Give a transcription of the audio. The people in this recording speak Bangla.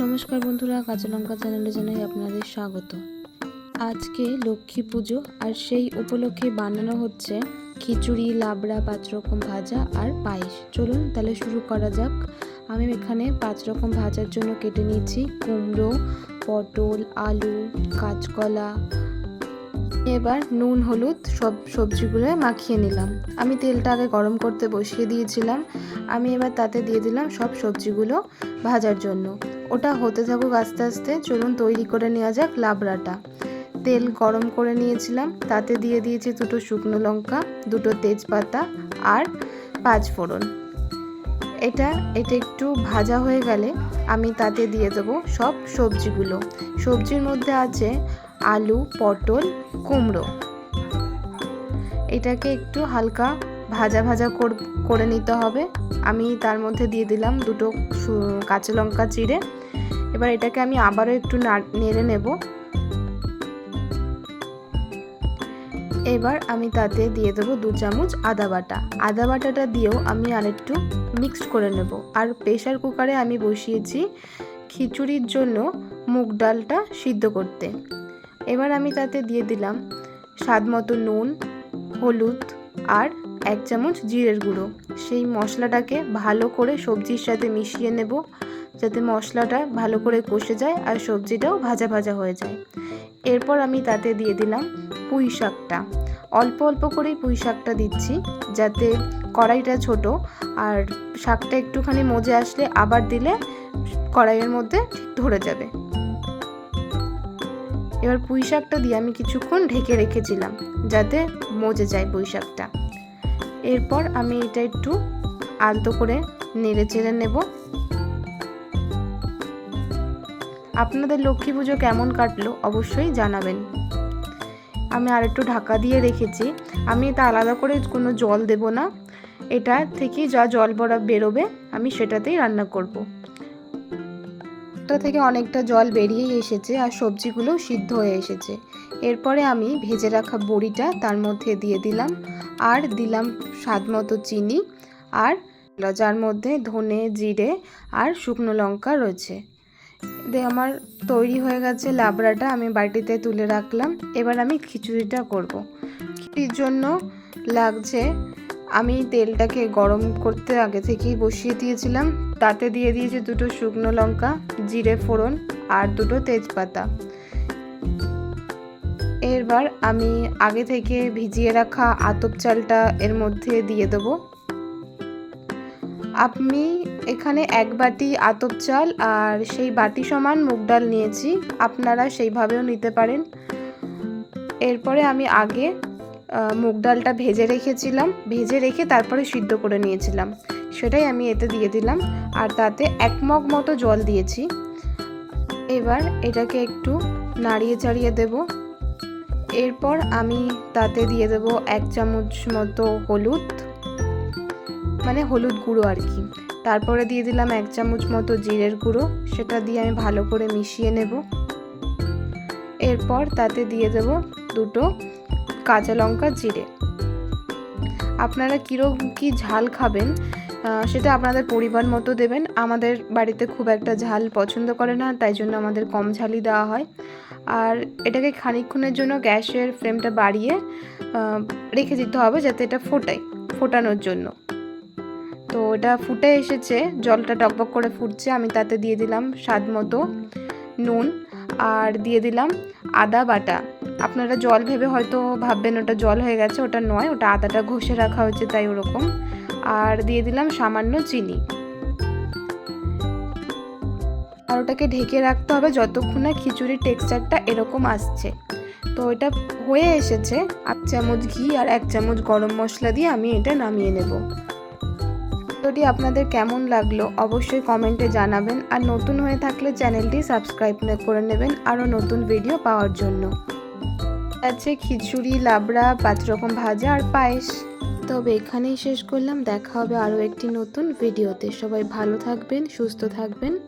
নমস্কার বন্ধুরা, কাঁচা লঙ্কা চ্যানেলে জানাই আপনাদের স্বাগত। আজকে লক্ষ্মী পুজো আর সেই উপলক্ষে বানানো হচ্ছে খিচুড়ি, লাবড়া, পাঁচ রকম ভাজা আর পায়েস। চলুন তাহলে শুরু করা যাক। আমি এখানে পাঁচ রকম ভাজার জন্য কেটে নিয়েছি কুমড়ো, পটল, আলু, কাঁচকলা। এবার নুন, হলুদ সব সবজিগুলো মাখিয়ে নিলাম। আমি তেলটা আগে গরম করতে বসিয়ে দিয়েছিলাম। আমি এবার তাতে দিয়ে দিলাম সব সবজিগুলো ভাজার জন্য। ওটা হতে থাকুক আস্তে আস্তে, চলুন তৈরি করে নেওয়া যাক লাবড়াটা। তেল গরম করে নিয়েছিলাম, তাতে দিয়ে দিয়েছি দুটো শুকনো লঙ্কা, দুটো তেজপাতা আর পাঁচ ফোড়ন। এটা এটা একটু ভাজা হয়ে গেলে আমি তাতে দিয়ে দেবো সব সবজিগুলো। সবজির মধ্যে আছে আলু, পটল, কুমড়ো। এটাকে একটু হালকা ভাজা ভাজা করে নিতে হবে। আমি তার মধ্যে দিয়ে দিলাম দুটো কাঁচা লঙ্কা চিড়ে। এবার এটাকে আমি আবারও একটু নেড়ে নেব। এবার আমি তাতে দিয়ে দেবো দু চামচ আদা বাটা। আদা বাটাটা দিয়েও আমি আরেকটু মিক্সড করে নেব। আর প্রেশার কুকারে আমি বসিয়েছি খিচুড়ির জন্য মুগ ডালটা সিদ্ধ করতে। এবার আমি তাতে দিয়ে দিলাম স্বাদ মতো নুন, হলুদ আর এক চামচ জিরের গুঁড়ো। সেই মশলাটাকে ভালো করে সবজির সাথে মিশিয়ে নেব, যাতে মশলাটা ভালো করে কষে যায় আর সবজিটাও ভাজা ভাজা হয়ে যায়। এরপর আমি তাতে দিয়ে দিলাম পুঁই শাকটা। অল্প অল্প করেই পুঁই শাকটা দিচ্ছি, যাতে কড়াইটা ছোট আর শাকটা একটুখানি মজে আসলে আবার দিলে কড়াইয়ের মধ্যে ধরে যাবে। এবার পুঁই শাকটা দিয়ে আমি কিছুক্ষণ ঢেকে রেখেছিলাম, যাতে মজে যায় পুঁই শাকটা। এরপর আমি এটা একটু আলতো করে নেড়ে চেড়ে নেব। আপনাদের লক্ষ্মী পুজো কেমন কাটলো অবশ্যই জানাবেন। আমি আর একটু ঢাকা দিয়ে রেখেছি। আমি এটা আলাদা করে কোনো জল দেব না। এটা থেকে যা জল বড়া বেরোবে, আমি সেটাতেই রান্না করব। এটা থেকে অনেকটা জল বেরিয়েই এসেছে আর সবজিগুলোও সিদ্ধ হয়ে এসেছে। এরপরে আমি ভেজে রাখা বড়িটা তার মধ্যে দিয়ে দিলাম আর দিলাম স্বাদ মতো চিনি আর যার মধ্যে ধনে, জিরে আর শুকনো লঙ্কা রয়েছে। দিয়ে আমার তৈরি হয়ে গেছে লাবড়াটা আমি বাটিতে তুলে রাখলাম। এবার আমি খিচুড়িটা করব। খিচুড়ির জন্য লাগছে আমি তেলটাকে গরম করতে আগে থেকেই বসিয়ে দিয়েছিলাম। তাতে দিয়ে দিয়েছি দুটো শুকনো লঙ্কা, জিরে ফোড়ন আর দুটো তেজপাতা। এরবার আমি আগে থেকে ভিজিয়ে রাখা আতপ চালটা এর মধ্যে দিয়ে দেবো। আমি এখানে এক বাটি আতপ চাল আর সেই বাটি সমান মুগ ডাল নিয়েছি। আপনারা সেইভাবেও নিতে পারেন। এরপরে আমি আগে মুগ ডালটা ভেজে রেখেছিলাম। ভেজে রেখে তারপরে সিদ্ধ করে নিয়েছিলাম। সেটাই আমি এতে দিয়ে দিলাম। আর তাতে এক মগ মতো জল দিয়েছি। এবার এটাকে একটু নাড়িয়ে চাড়িয়ে দেব। এরপর আমি তাতে দিয়ে দেব এক চামচ মতো হলুদ। মানে হলুদ গুঁড়ো আর কি। তারপরে দিয়ে দিলাম এক চামচ মতো জিরের গুঁড়ো। সেটা দিয়ে আমি ভালো করে মিশিয়ে নেব। এরপর তাতে দিয়ে দেব দুটো কাঁচা লঙ্কা জিরে। আপনারা কীরকম কী ঝাল খাবেন সেটা আপনাদের পরিবার মতো দেবেন। আমাদের বাড়িতে খুব একটা ঝাল পছন্দ করে না, তাই জন্য আমাদের কম ঝালই দেওয়া হয়। আর এটাকে খানিক্ষণের জন্য গ্যাসের ফ্লেমটা বাড়িয়ে রেখে দিতে হবে যাতে এটা ফোটায়, ফোটানোর জন্য। তো এটা ফুটে এসেছে, জলটা টকবক করে ফুটছে, আমি তাতে দিয়ে দিলাম স্বাদ মতো নুন। আর দিয়ে দিলাম আদা বাটা। আপনারা জল ভেবে হয়তো ভাববেন ওটা জল হয়ে গেছে, ওটা নয়, ওটা আদাটা ঘষে রাখা হয়েছে তাই ওরকম। আর দিয়ে দিলাম সামান্য চিনি। আর ওটাকে ঢেকে রাখতে হবে যতক্ষণ না খিচুড়ির টেক্সচারটা এরকম আসছে। তো এটা হয়ে এসেছে এক চামচ ঘি আর এক চামচ গরম মশলা দিয়ে আমি এটা নামিয়ে নেব। ভিডিওটি আপনাদের কেমন লাগল অবশ্যই কমেন্টে জানাবেন। আর নতুন হয়ে থাকলে চ্যানেলটি সাবস্ক্রাইব করে নেবেন আরও নতুন ভিডিও পাওয়ার জন্য। আছে খিচুড়ি, লাবড়া পাঁচ রকম ভাজা আর পায়েস। তবে এখানেই শেষ করলাম। দেখা হবে আরও একটি নতুন ভিডিওতে। সবাই ভালো থাকবেন, সুস্থ থাকবেন।